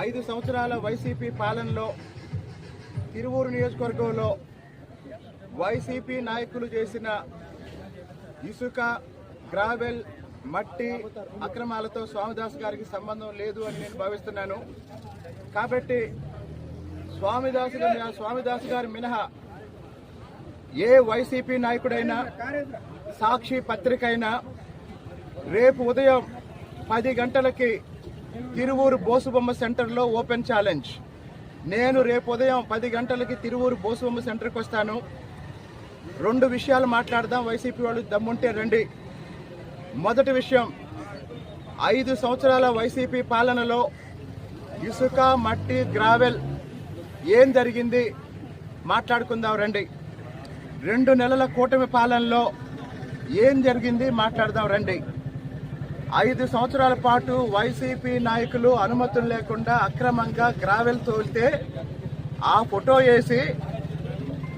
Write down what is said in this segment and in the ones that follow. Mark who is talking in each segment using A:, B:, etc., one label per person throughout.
A: ఐదు సంవత్సరాల వైసీపీ పాలనలో తిరువూరు నియోజకవర్గంలో వైసీపీ నాయకులు చేసిన ఇసుక గ్రావెల్ మట్టి అక్రమాలతో స్వామిదాస్ గారికి సంబంధం లేదు అని నేను భావిస్తున్నాను. కాబట్టి స్వామిదాసు గారి- స్వామిదాస్ గారి మినహా ఏ వైసీపీ నాయకుడైనా సాక్షి పత్రిక అయినా రేపు ఉదయం పది గంటలకి తిరువూరు బోసుబొమ్మ సెంటర్లో ఓపెన్ ఛాలెంజ్. నేను రేపు ఉదయం పది గంటలకి తిరువూరు బోసుబొమ్మ సెంటర్కి వస్తాను. రెండు విషయాలు మాట్లాడదాం. వైసీపీ వాళ్ళు దమ్ముంటే రండి. మొదటి విషయం ఐదు సంవత్సరాల వైసీపీ పాలనలో ఇసుక మట్టి గ్రావెల్ ఏం జరిగింది? మాట్లాడుకుందాం రండి. రెండు నెలల కూటమి పాలనలో ఏం జరిగింది? మాట్లాడదాం రండి. ఐదు సంవత్సరాల పాటు వైసీపీ నాయకులు అనుమతులు లేకుండా అక్రమంగా గ్రావెల్ తోలితే ఆ ఫోటో వేసి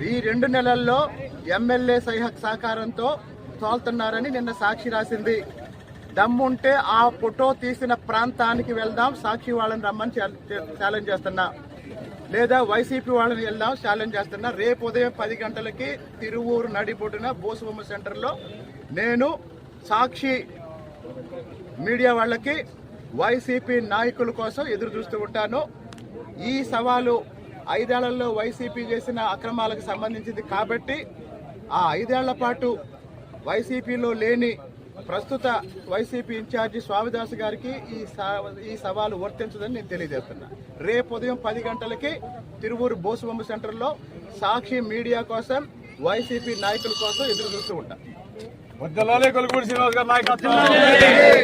A: ఈ రెండు నెలల్లో ఎమ్మెల్యే సహ- సహకారంతో తోలుతున్నారని నిన్న సాక్షి రాసింది. దమ్ముంటే ఆ ఫోటో తీసిన ప్రాంతానికి వెళ్దాం సాక్షి వాళ్ళని రమ్మని ఛాలెంజ్ చేస్తున్నా. లేదా వైసీపీ వాళ్ళని వెళ్దాం ఛాలెంజ్ చేస్తున్నా. రేపు ఉదయం పది గంటలకి తిరువూరు నడిబొడ్డున బోసుబొమ్మ సెంటర్లో నేను సాక్షి మీడియా వాళ్ళకి వైసీపీ నాయకుల కోసం ఎదురు చూస్తూ ఉంటాను. ఈ సవాలు ఐదేళ్ళలో వైసీపీ చేసిన అక్రమాలకు సంబంధించింది కాబట్టి ఆ ఐదేళ్ళ పాటు వైసీపీలో లేని ప్రస్తుత వైసీపీ ఇన్ఛార్జి స్వామిదాస్ గారికి ఈ స- ఈ సవాలు వర్తించదని నేను తెలియజేస్తున్నా. రేపు ఉదయం పది గంటలకి తిరువూరు బోసుబొమ్మ సెంటర్లో సాక్షి మీడియా కోసం వైసీపీ నాయకుల కోసం ఎదురు చూస్తూ ఉంటాను
B: వద్దలాలే కొలుకూడి శ్రీనివాస్ గారు నాయకత్వం.